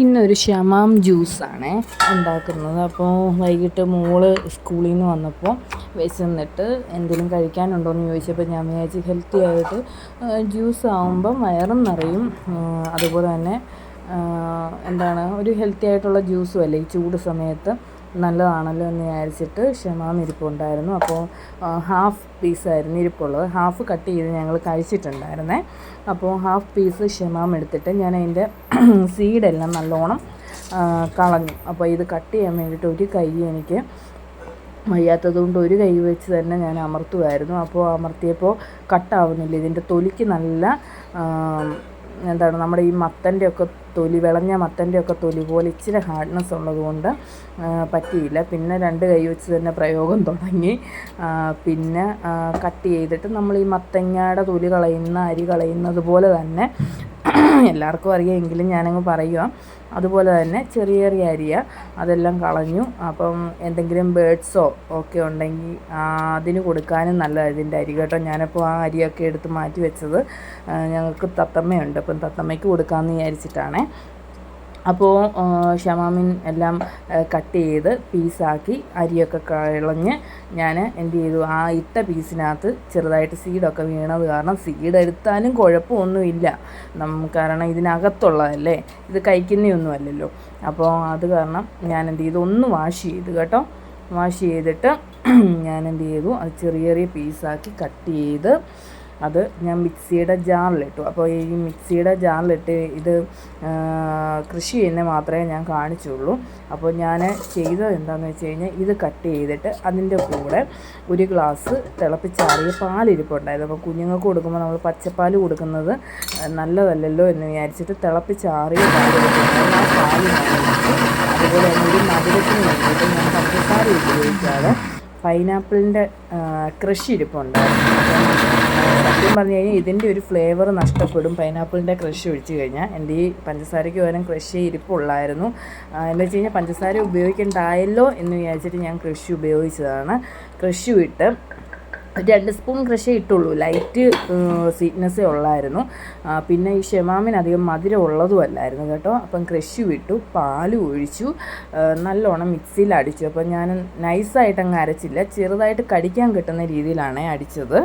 ഇന്നൊരു ഷമാം ജ്യൂസാണ് ഉണ്ടാക്കുന്നത്. അപ്പോൾ വൈകിട്ട് മോൾ സ്കൂളിൽ നിന്ന് വന്നപ്പോൾ വിശന്നിട്ട് എന്തെങ്കിലും കഴിക്കാനുണ്ടോ എന്ന് ചോദിച്ചപ്പോൾ ഞാൻ വിചാരിച്ചു ഹെൽത്തി ആയിട്ട് ജ്യൂസ് ആകുമ്പം വയറും നിറയും. അതുപോലെ തന്നെ എന്താണ് ഒരു ഹെൽത്തി ആയിട്ടുള്ള ജ്യൂസും അല്ലേ ഈ ചൂട് സമയത്ത്. നല്ലതാണല്ലോ എന്ന് വിചാരിച്ചിട്ട് ഷമാം ഇരിപ്പുണ്ടായിരുന്നു. അപ്പോൾ ഹാഫ് പീസായിരുന്നു ഇരിപ്പുള്ളത്. ഹാഫ് കട്ട് ചെയ്ത് ഞങ്ങൾ കഴിച്ചിട്ടുണ്ടായിരുന്നേ. അപ്പോൾ ഹാഫ് പീസ് ഷമാം എടുത്തിട്ട് ഞാൻ അതിന്റെ സീഡെല്ലാം നല്ലോണം കളഞ്ഞു. അപ്പോൾ ഇത് കട്ട് ചെയ്യാൻ വേണ്ടിയിട്ട് ഒരു കൈ എനിക്ക് വയ്യാത്തത് കൊണ്ട് ഒരു കൈ വെച്ച് തന്നെ ഞാൻ അമർത്തുമായിരുന്നു. അപ്പോൾ അമർത്തിയപ്പോൾ കട്ടാവുന്നില്ല. ഇതിന്റെ തൊലിക്ക് നല്ല എന്താണ് നമ്മുടെ ഈ മത്തന്റെ ഒക്കെ തൊലി വിളഞ്ഞ മത്തന്റെ ഒക്കെ തൊലി പോലെ ഇച്ചിരി ഹാർഡ്നെസ് ഉള്ളതുകൊണ്ട് പറ്റിയില്ല. പിന്നെ രണ്ട് കൈ വെച്ച് തന്നെ പ്രയോഗം തുടങ്ങി. പിന്നെ കട്ട് ചെയ്തിട്ട് നമ്മൾ ഈ മത്തങ്ങയുടെ തൊലി കളയുന്ന അരി കളയുന്നത് പോലെ തന്നെ എല്ലാവർക്കും അറിയാമെങ്കിലും ഞാനങ്ങ് പറയുക അതുപോലെ തന്നെ ചെറിയ ചെറിയ അരിയ അതെല്ലാം കളഞ്ഞു. അപ്പം എന്തെങ്കിലും ബേഡ്സോ ഒക്കെ ഉണ്ടെങ്കിൽ അതിന് കൊടുക്കാനും നല്ലതാണ് ഇതിന്റെ അരി കേട്ടോ. ഞാനപ്പോൾ ആ അരിയൊക്കെ എടുത്ത് മാറ്റി വെച്ചത് ഞങ്ങൾക്ക് തത്തമ്മയുണ്ട്. അപ്പം തത്തമ്മയ്ക്ക് കൊടുക്കാമെന്ന് വിചാരിച്ചിട്ടാണേ. അപ്പോൾ ഷമാമിൻ എല്ലാം കട്ട് ചെയ്ത് പീസാക്കി അരിയൊക്കെ കളഞ്ഞ് ഞാൻ എന്ത് ചെയ്തു? ആ ഇട്ട പീസിനകത്ത് ചെറുതായിട്ട് സീഡൊക്കെ വീണത് കാരണം സീഡ് എടുത്താലും കുഴപ്പമൊന്നുമില്ല. നമുക്ക് കാരണം ഇതിനകത്തുള്ളതല്ലേ? ഇത് കഴിക്കുന്നതൊന്നും അല്ലല്ലോ. അപ്പോൾ അത് കാരണം ഞാൻ എന്ത് ചെയ്തു? ഒന്ന് വാഷ് ചെയ്തു കേട്ടോ. വാഷ് ചെയ്തിട്ട് ഞാൻ എന്ത് ചെയ്തു? അത് ചെറിയ ചെറിയ പീസാക്കി കട്ട് ചെയ്ത് അത് ഞാൻ മിക്സിയുടെ ജാറിലിട്ടു. അപ്പോൾ ഈ മിക്സിയുടെ ജാറിലിട്ട് ഇത് കൃഷി ചെയ്യുന്ന മാത്രമേ ഞാൻ കാണിച്ചുള്ളൂ. അപ്പോൾ ഞാൻ ചെയ്തത് എന്താണെന്ന് വെച്ച് കഴിഞ്ഞാൽ ഇത് കട്ട് ചെയ്തിട്ട് അതിന്റെ കൂടെ ഒരു ഗ്ലാസ് തിളപ്പിച്ചാറിയ പാലിരിപ്പുണ്ടായിരുന്നു അപ്പോൾ കുഞ്ഞുങ്ങൾക്ക് കൊടുക്കുമ്പോൾ നമ്മൾ പച്ചപ്പാൽ കൊടുക്കുന്നത് നല്ലതല്ലല്ലോ എന്ന് വിചാരിച്ചിട്ട് തിളപ്പിച്ചാറിയ പാൽ. അതുപോലെ തന്നെ ഒരു മധുരത്തിന് വേണ്ടിയിട്ട് ഞാൻ പഞ്ചസാര ഉപയോഗിക്കാതെ പൈനാപ്പിളിന്റെ കൃഷി ഇരിപ്പുണ്ടായിരുന്നു പറഞ്ഞു കഴിഞ്ഞാൽ ഇതിന്റെ ഒരു ഫ്ലേവർ നഷ്ടപ്പെടും. പൈനാപ്പിളിന്റെ ക്രഷ് ഒഴിച്ച് കഴിഞ്ഞാൽ എന്റെ ഈ പഞ്ചസാരയ്ക്ക് പകരം ക്രഷ് ഇരിപ്പുള്ളായിരുന്നു എന്ന് വെച്ച് കഴിഞ്ഞാൽ പഞ്ചസാര ഉപയോഗിക്കണ്ടായല്ലോ എന്ന് വിചാരിച്ചിട്ട് ഞാൻ ക്രഷ് ഉപയോഗിച്ചതാണ്. ക്രഷ് ഇട്ട് രണ്ട് സ്പൂൺ കൃഷി ഇട്ടുള്ളൂ. ലൈറ്റ് സ്വീറ്റ്നെസ്സേ ഉള്ളായിരുന്നു. പിന്നെ ഈ ഷെമാമിന് അധികം മധുരം ഉള്ളതും അല്ലായിരുന്നു കേട്ടോ. അപ്പം കൃഷി വിട്ടു പാൽ ഒഴിച്ചു നല്ലോണം മിക്സിയിൽ അടിച്ചു. അപ്പം ഞാൻ നൈസായിട്ടങ്ങ് അരച്ചില്ല. ചെറുതായിട്ട് കടിക്കാൻ കിട്ടുന്ന രീതിയിലാണ് അടിച്ചത്.